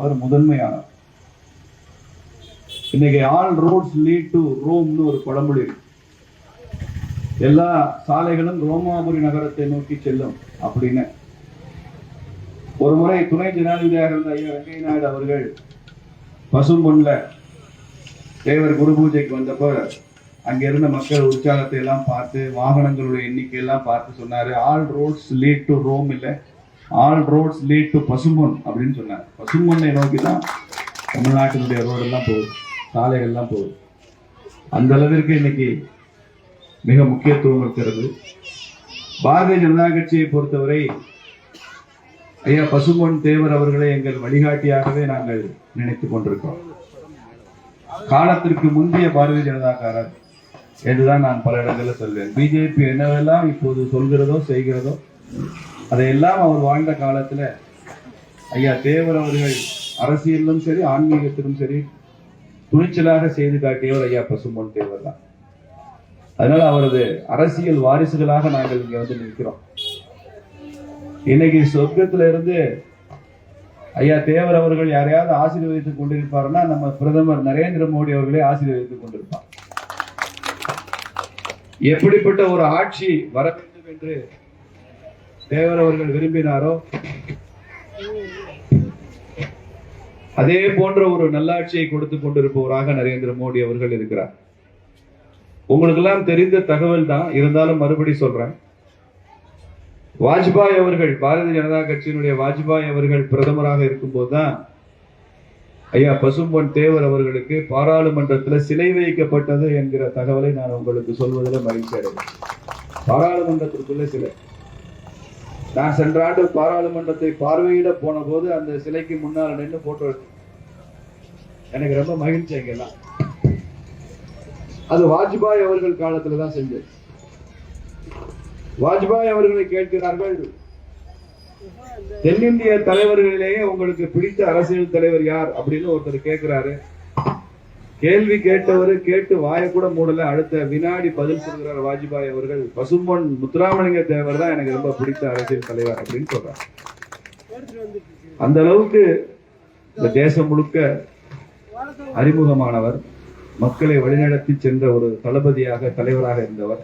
அவர் முதன்மையானவர். இன்னைக்கு all roads lead to ரோம்னு ஒரு பழமொழி இருக்கு. எல்லா சாலைகளும் ரோமாபுரி நகரத்தை நோக்கி செல்லும் அப்படின்னு. ஒரு முறை துணை ஜனாதிபதியாக இருந்த ஐயா வெங்கைய நாயுடு அவர்கள் பசும்பொன்ல தேவர் குரு பூஜைக்கு வந்தப்போ அங்க இருந்த மக்கள் உற்சாகத்தை எல்லாம் பார்த்து வாகனங்களுடைய எண்ணிக்கை எல்லாம் பார்த்து சொன்னாரு. All roads lead to Rome இல்லை. All roads lead to Pasumpon அப்படின்னு சொன்னார் பசும்பொன்னை நோக்கி தான் தமிழ்நாட்டினுடைய ரோடெல்லாம் போகுது. சாலைகள்லாம் போகுது. அந்த அளவிற்கு இன்னைக்கு மிக முக்கியத்துவம் இருக்கிறது. பாரதிய ஜனதா கட்சியை பொறுத்தவரை ஐயா பசும்பொன் தேவர் அவர்களை எங்கள் வழிகாட்டியாகவே நாங்கள் நினைத்துக் கொண்டிருக்கிறோம். காலத்திற்கு முந்தைய பாரதிய ஜனதாக்காரர் என்றுதான் நான் பல இடங்களில் சொல்வேன். பிஜேபி என்னவெல்லாம் இப்போது சொல்கிறதோ செய்கிறதோ அதையெல்லாம் அவர் வாழ்ந்த காலத்துல ஐயா தேவர் அவர்கள் அரசியலிலும் சரி ஆன்மீகத்திலும் சரி துணிச்சலாக செய்து காட்டியவர் ஐயா பசும்பொன் தேவர் தான். அதனால அவரது அரசியல் வாரிசுகளாக நாங்கள் இங்க வந்து நிற்கிறோம். இன்னைக்கு சொர்க்கத்துல இருந்து ஐயா தேவர் அவர்கள் யாரையாவது ஆசீர்வதித்துக் கொண்டிருப்பாருன்னா நம்ம பிரதமர் நரேந்திர மோடி அவர்களே ஆசீர்வதித்துக் கொண்டிருப்பார். எப்படிப்பட்ட ஒரு ஆட்சி வர வேண்டும் என்று தேவர் அவர்கள் விரும்பினாரோ? அதே போன்ற ஒரு நல்லாட்சியை கொடுத்து கொண்டிருப்பவராக நரேந்திர மோடி அவர்கள் இருக்கிறார். உங்களுக்கெல்லாம் தெரிந்த தகவல் தான் இருந்தாலும் மறுபடி சொல்றேன். வாஜ்பாய் அவர்கள் பாரதிய ஜனதா கட்சியினுடைய வாஜ்பாய் அவர்கள் பிரதமராக இருக்கும்போது தான் ஐயா பசும்பொன் தேவர் அவர்களுக்கு பாராளுமன்றத்தில் சிலை வைக்கப்பட்டது என்கிற தகவலை நான் உங்களுக்கு சொல்வதில் மகிழ்ச்சி அடைகிறேன். பாராளுமன்றத்திற்குள்ள சிலை. நான் சென்ற ஆண்டு பாராளுமன்றத்தை பார்வையிட போன போது அந்த சிலைக்கு முன்னால் நின்று போட்டோ எடுத்தேன். எனக்கு ரொம்ப மகிழ்ச்சி அங்கெல்லாம். அது வாஜ்பாய் அவர்கள் காலத்துல தான் செஞ்சது. வாஜ்பாய் அவர்களை கேட்கிறார்கள் தென்னிந்திய தலைவர்களிலேயே உங்களுக்கு பிடித்த அரசியல் தலைவர் யார்? அப்படின்னு ஒருத்தர் கேட்கிறாரு கேள்வி கேட்டவர் கேட்டு வாய கூட மூடல. அடுத்த வினாடி பதில் சொல்கிறார் வாஜ்பாய் அவர்கள். பசும்பொன் முத்துராமலிங்க தேவர் தான் எனக்கு ரொம்ப பிடித்த அரசியல் தலைவர் அப்படின்னு சொல்றார். அந்த அளவுக்கு இந்த தேசம் முழுக்க அறிமுகமானவர் மக்களை வழிநடத்தி சென்ற ஒரு தளபதியாக தலைவராக இருந்தவர்.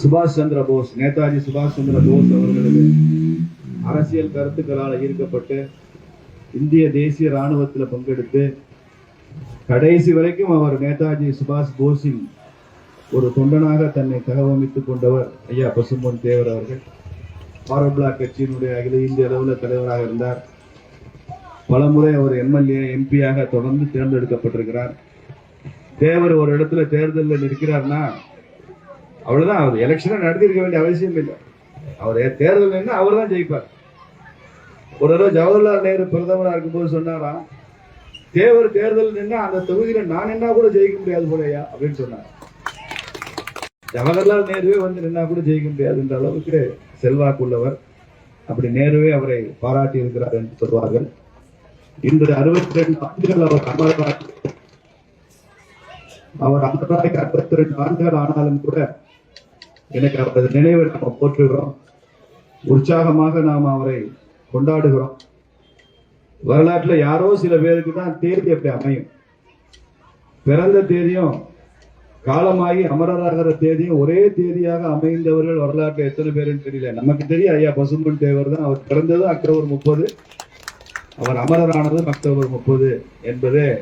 சுபாஷ் சந்திர போஸ் நேதாஜி சுபாஷ் சந்திர போஸ் அவர்களது அரசியல் கருத்துக்களால் ஈர்க்கப்பட்டு இந்திய தேசிய ராணுவத்தில் பங்கெடுத்து கடைசி வரைக்கும் அவர் நேதாஜி சுபாஷ் போஸின் ஒரு தொண்டனாக தன்னை தகவமைத்துக் கொண்டவர் ஐயா பசும்பொன் தேவர் அவர்கள். பாரத் பிளாக் கட்சியினுடைய அகில இந்திய அளவில் தலைவராக இருந்தார். பலமுறை அவர் எம்எல்ஏ எம்பியாக தொடர்ந்து தேர்ந்தெடுக்கப்பட்டிருக்கிறார். தேவர் ஒரு இடத்துல தேர்தலில் நிற்கிறார்னா அவ்வளவுதான். அவர் எலெக்ஷனை நடத்திருக்க வேண்டிய அவசியம் இல்லை. அவர் தேர்தல் என்ன அவர் தான் ஜெயிப்பார். ஒரு தடவை ஜவஹர்லால் நேரு பிரதமராக இருக்கும்போது சொன்னாராம் தேவர் தேர்தல் நின்று அந்த தொகுதியில நான் என்ன கூட ஜெயிக்க முடியாது போலையா? அப்படின்னு சொன்னார். ஜவஹர்லால் நேருவே வந்து நின்னா கூட ஜெயிக்க முடியாது என்ற அளவுக்கு செல்வாக்குள்ளவர் அப்படி நேருவே அவரை பாராட்டி இருக்கிறார் என்று சொல்வார்கள். இன்று அறுபத்தி ரெண்டு ஆண்டுகள் அவர் அமர்வார் அவர் அமர்வாய்க்கு அறுபத்தி ரெண்டு ஆண்டுகள் ஆனாலும் கூட எனக்கு அவரது நினைவை நாம் போற்றுகிறோம். உற்சாகமாக நாம் அவரை கொண்டாடுகிறோம். வரலாற்றுல யாரோ சில பேருக்கு தான் தேதி அப்படி அமையும். பிறந்த தேதியும் காலமாகி அமரராகிற தேதியும் ஒரே தேதியாக அமைந்தவர்கள் வரலாற்று எத்தனை பேருன்னு தெரியல. நமக்கு தெரியும் ஐயா பசுமன் தேவர் தான். அவர் பிறந்தது அக்டோபர் முப்பது. அவர் அமரரானதும் அக்டோபர் முப்பது என்பது